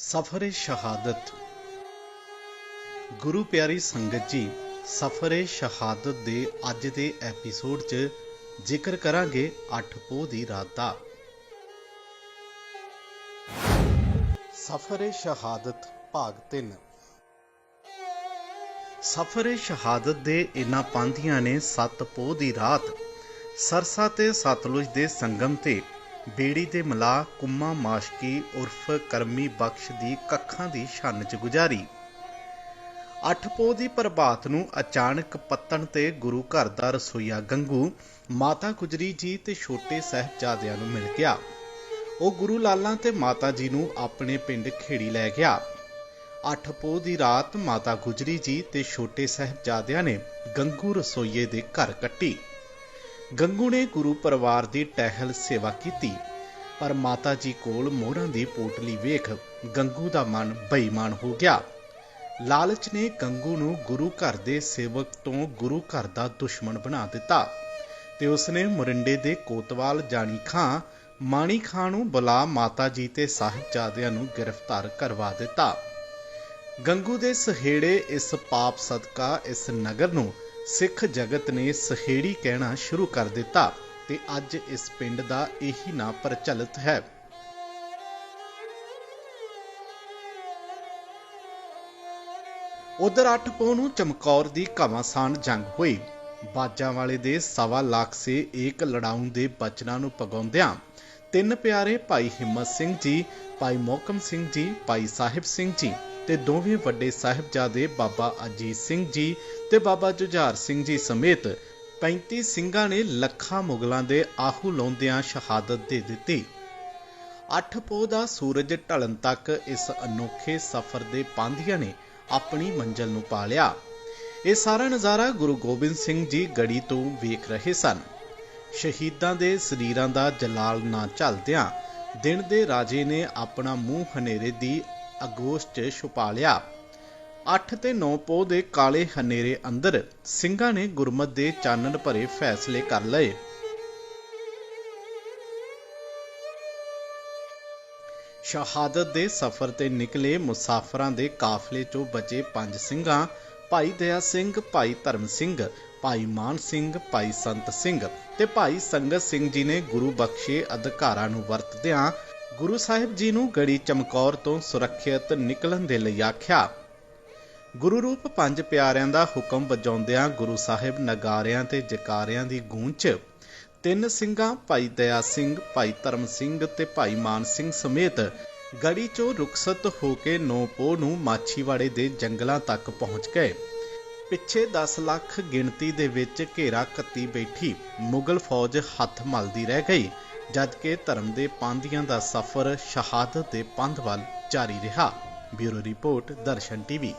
ਸਫ਼ਰੇ ਸ਼ਹਾਦਤ। ਗੁਰੂ ਪਿਆਰੀ ਸੰਗਤ ਜੀ, ਸਫਰ ਸ਼ਹਾਦਤ ਦੇ ਅੱਜ ਦੇ ਐਪੀਸੋਡ 'ਚ ਜ਼ਿਕਰ ਕਰਾਂਗੇ 8 ਪੋਹ ਦੀ ਰਾਤ ਦਾ। ਸਫਰ ਸ਼ਹਾਦਤ ਭਾਗ 3 ਸਫਰ ਸ਼ਹਾਦਤ ਦੇ ਇਨ੍ਹਾਂ ਪਾਂਧੀਆਂ ਨੇ 7 ਪੋਹ ਦੀ ਰਾਤ ਸਰਸਾ ਤੇ ਸਤਲੁਜ ਦੇ ਸੰਗਮ ਤੇ ਬੇੜੀ ਦੇ ਮਲਾ ਕੁੰਮਾ, ਮਾਸ਼ਕੀ, ਉਰਫ ਕਰਮੀ ਬਖਸ਼ ਦੀ ਕੱਖਾਂ ਦੀ ਛੰਨ 'ਚ ਗੁਜ਼ਾਰੀ। ਅੱਠ ਪੋਹ ਦੀ ਪ੍ਰਭਾਤ ਨੂੰ ਅਚਾਨਕ ਪੱਤਣ ਤੇ ਗੁਰੂ ਘਰ ਦਾ ਰਸੋਈਆ ਗੰਗੂ, ਮਾਤਾ ਗੁਜਰੀ ਜੀ ਤੇ ਛੋਟੇ ਸਹਿਬਜ਼ਾਦਿਆਂ ਨੂੰ ਮਿਲ ਗਿਆ। ਉਹ ਗੁਰੂ ਲਾਲਾਂ ਤੇ ਮਾਤਾ ਜੀ ਨੂੰ ਆਪਣੇ ਪਿੰਡ ਖੇੜੀ ਲੈ ਗਿਆ। ਅੱਠ ਪੋਹ ਦੀ ਰਾਤ ਮਾਤਾ ਗੁਜਰੀ ਜੀ ਤੇ ਛੋਟੇ ਸਹਿਬਜ਼ਾਦਿਆਂ ਨੇ ਗੰਗੂ ਰਸੋਈਏ ਦੇ ਘਰ ਕੱਟੀ। ਗੰਗੂ ਨੇ ਗੁਰੂ ਪਰਿਵਾਰ ਦੀ ਟਹਿਲ ਸੇਵਾ ਕੀਤੀ। ਪਰ ਮਾਤਾ ਜੀ ਕੋਲ ਮੋਹਰਾਂ ਦੀ ਪੋਟਲੀ ਵੇਖ ਗੰਗੂ ਦਾ ਮਨ ਬੇਈਮਾਨ ਹੋ ਗਿਆ। ਲਾਲਚ ਨੇ ਗੰਗੂ ਨੂੰ ਗੁਰੂ ਘਰ ਦੇ ਸੇਵਕ ਤੋਂ ਗੁਰੂ ਘਰ ਦਾ ਦੁਸ਼ਮਣ ਬਣਾ ਦਿੱਤਾ ਤੇ ਉਸਨੇ ਮੁਰਿੰਡੇ ਦੇ ਕੋਤਵਾਲ ਜਾਨੀ ਖਾਂ, ਮਾਣੀ ਖਾਂ ਨੂੰ ਬੁਲਾ ਮਾਤਾ ਜੀ ਤੇ ਸਾਹਿਬਜ਼ਾਦਿਆਂ ਨੂੰ ਗ੍ਰਿਫਤਾਰ ਕਰਵਾ ਦਿੱਤਾ। ਗੰਗੂ ਦੇ ਸਹੇੜੇ ਇਸ ਪਾਪ ਸਦਕਾ ਇਸ ਨਗਰ ਨੂੰ ਸਿੱਖ ਜਗਤ ਨੇ ਸਹੇੜੀ ਕਹਿਣਾ ਸ਼ੁਰੂ ਕਰ ਦਿੱਤਾ ਤੇ ਅੱਜ ਇਸ ਪਿੰਡ ਦਾ ਇਹੀ ਨਾਂ ਪ੍ਰਚਲਿਤ ਹੈ। ਉਧਰ ਅੱਠ ਪੋਹ ਨੂੰ ਚਮਕੌਰ ਦੀ ਘਮਾਸਾਨ ਜੰਗ ਹੋਈ। ਬਾਜਾਂ ਵਾਲੇ ਦੇ ਸਵਾ ਲੱਖ ਸੇ ਏਕ ਲੜਾਉਂ ਦੇ ਬਚਨਾਂ ਨੂੰ ਪਗਾਉਂਦਿਆਂ ਤਿੰਨ ਪਿਆਰੇ ਭਾਈ ਹਿੰਮਤ ਸਿੰਘ ਜੀ, ਭਾਈ ਮੋਕਮ ਸਿੰਘ ਜੀ, ਭਾਈ ਸਾਹਿਬ ਸਿੰਘ ਜੀ ਤੇ ਦੋਵੇਂ ਵੱਡੇ ਸਾਹਿਬਜ਼ਾਦੇ ਬਾਬਾ ਅਜੀਤ ਸਿੰਘ ਜੀ ਤੇ ਬਾਬਾ ਜੁਝਾਰ ਸਿੰਘ ਜੀ ਸਮੇਤ 35 ਸਿੰਘਾਂ ਨੇ ਲੱਖਾਂ ਮੁਗਲਾਂ ਦੇ ਆਹੂ ਲਾਉਂਦਿਆਂ ਸ਼ਹਾਦਤ ਦੇ ਦਿੱਤੀ। ਅੱਠ ਪੋਹ ਦਾ ਸੂਰਜ ਢਲਣ ਤੱਕ ਇਸ ਅਨੋਖੇ ਸਫ਼ਰ ਦੇ ਪਾਂਧੀਆਂ ਨੇ ਆਪਣੀ ਮੰਜ਼ਲ ਨੂੰ ਪਾ ਲਿਆ ਇਹ ਸਾਰਾ ਨਜ਼ਾਰਾ ਗੁਰੂ ਗੋਬਿੰਦ ਸਿੰਘ ਜੀ ਗੜੀ ਤੋਂ ਵੇਖ ਰਹੇ ਸਨ। ਸ਼ਹੀਦਾਂ ਦੇ ਸਰੀਰਾਂ ਦਾ ਜਲਾਲ ਨਾ ਝਲਦਿਆਂ ਦਿਨ ਦੇ ਰਾਜੇ ਨੇ ਆਪਣਾ ਮੂੰਹ ਹਨੇਰੇ ਦੀ ਅਗੋਸ਼ 'ਚ ਛੁਪਾ ਲਿਆ। 8 ਤੇ 9 ਪੋਹ ਦੇ ਕਾਲੇ ਹਨੇਰੇ ਅੰਦਰ ਸਿੰਘਾਂ ਨੇ ਗੁਰਮਤ ਦੇ ਚਾਨਣ ਭਰੇ ਫੈਸਲੇ ਕਰ ਲਏ। ਸ਼ਹਾਦਤ ਦੇ ਸਫ਼ਰ ਤੇ ਨਿਕਲੇ ਮੁਸਾਫਰਾਂ ਦੇ ਕਾਫਲੇ 'ਚੋਂ ਬਚੇ ਪੰਜ ਸਿੰਘਾਂ, ਭਾਈ ਦਇਆ ਸਿੰਘ, ਭਾਈ ਧਰਮ ਸਿੰਘ, ਭਾਈ ਮਾਨ ਸਿੰਘ, ਭਾਈ ਸੰਤ ਸਿੰਘ ਤੇ ਭਾਈ ਸੰਗਤ ਸਿੰਘ ਜੀ ਨੇ ਗੁਰੂ ਬਖਸ਼ੇ ਅਧਿਕਾਰਾਂ ਨੂੰ ਵਰਤਦਿਆਂ ਗੁਰੂ ਸਾਹਿਬ ਜੀ ਨੂੰ ਗੜੀ ਚਮਕੌਰ ਤੋਂ ਸੁਰੱਖਿਅਤ ਨਿਕਲਣ ਦੇ ਲਈ ਆਖਿਆ। ਗੁਰੂ ਰੂਪ ਪੰਜ ਪਿਆਰਿਆਂ ਦਾ ਹੁਕਮ ਵਜਾਉਂਦਿਆਂ ਗੁਰੂ ਸਾਹਿਬ ਨਗਾਰਿਆਂ ਤੇ ਜਕਾਰਿਆਂ ਦੀ ਗੂੰਜ 'ਚ ਤਿੰਨ ਸਿੰਘਾਂ, ਭਾਈ ਦਇਆ ਸਿੰਘ, ਭਾਈ ਧਰਮ ਸਿੰਘ ਤੇ ਭਾਈ ਮਾਨ ਸਿੰਘ ਸਮੇਤ ਗੜੀ 'ਚੋਂ ਰੁਖਸਤ ਹੋ ਕੇ ਨੌ ਪੋਹ ਨੂੰ ਮਾਛੀਵਾੜੇ ਦੇ ਜੰਗਲਾਂ ਤੱਕ ਪਹੁੰਚ ਗਏ। ਪਿੱਛੇ 10 ਲੱਖ ਗਿਣਤੀ ਦੇ ਵਿੱਚ ਘੇਰਾ ਕੱਤੀ ਬੈਠੀ ਮੁਗਲ ਫੌਜ ਹੱਥ ਮਲਦੀ ਰਹਿ ਗਈ। ਜਦਕਿ ਧਰਮ ਦੇ ਪਾਂਧੀਆਂ ਦਾ ਸਫ਼ਰ ਸ਼ਹਾਦਤ ਦੇ ਪੰਧ ਵੱਲ ਜਾਰੀ ਰਿਹਾ। ਬਿਊਰੋ ਰਿਪੋਰਟ ਦਰਸ਼ਨ ਟੀਵੀ